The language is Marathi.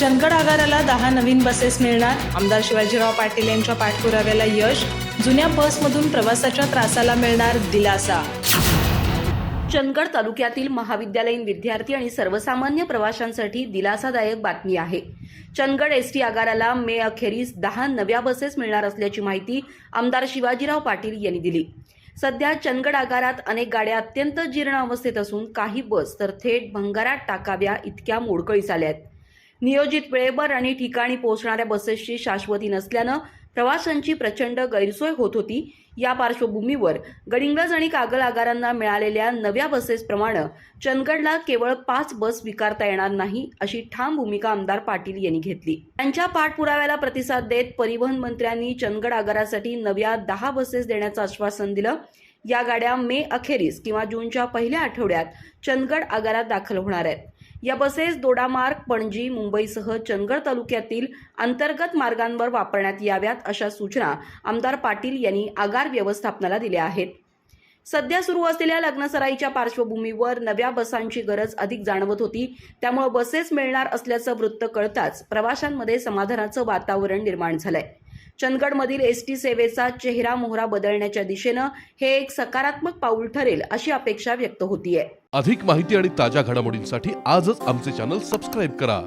चंदगड आगाराला दहा नवीन बसेस मिळणार. आमदार शिवाजीराव पाटील यांच्या पाठपुराव्याला यश. जुन्या बसमधून प्रवासाच्या त्रासाला मिळणार दिलासा. चंदगड तालुक्यातील महाविद्यालयीन विद्यार्थी आणि सर्वसामान्य प्रवाशांसाठी दिलासादायक बातमी आहे. चंदगड एस टी आगाराला मे अखेरीस दहा नव्या बसेस मिळणार असल्याची माहिती आमदार शिवाजीराव पाटील यांनी दिली. सध्या चंदगड आगारात अनेक गाड्या अत्यंत जीर्ण अवस्थेत असून काही बस तर थेट भंगारात टाकाव्या इतक्या मोडकळीस आल्या आहेत. नियोजित वेळेवर आणि ठिकाणी पोहोचणाऱ्या बसेसची शाश्वती नसल्यानं प्रवाशांची प्रचंड गैरसोय होत होती. या पार्श्वभूमीवर गडिंगज आणि कागल आगारांना मिळालेल्या नव्या बसेसप्रमाणे चंदगडला केवळ पाच बस स्वीकारता येणार नाही अशी ठाम भूमिका आमदार पाटील यांनी घेतली. त्यांच्या पाठपुराव्याला प्रतिसाद देत परिवहन मंत्र्यांनी चंदगड आगारासाठी नव्या दहा बसेस देण्याचं आश्वासन दिलं. या गाड्या मे अखेरीस किंवा जूनच्या पहिल्या आठवड्यात चंदगड आगारात दाखल होणार आहेत. या बसेस दोडामार्ग पणजी मुंबईसह चंदगड तालुक्यातील अंतर्गत मार्गांवर वापरण्यात याव्यात अशा सूचना आमदार पाटील यांनी आगार व्यवस्थापनाला दिल्या आहेत. सध्या सुरू असलेल्या लग्नसराईच्या पार्श्वभूमीवर नव्या बसांची गरज अधिक जाणवत होती. त्यामुळे बसेस मिळणार असल्याचं वृत्त कळताच प्रवाशांमध्ये समाधानाचं वातावरण निर्माण झालंय. चंदगडमधील एस टी सेवेचा चेहरा मोहरा बदलण्याच्या दिशेनं हे एक सकारात्मक पाऊल ठरेल अशी अपेक्षा व्यक्त होतीये. अधिक माहिती आणि ताज्या घडामोडींसाठी आजच आमचे चॅनल सबस्क्राईब करा.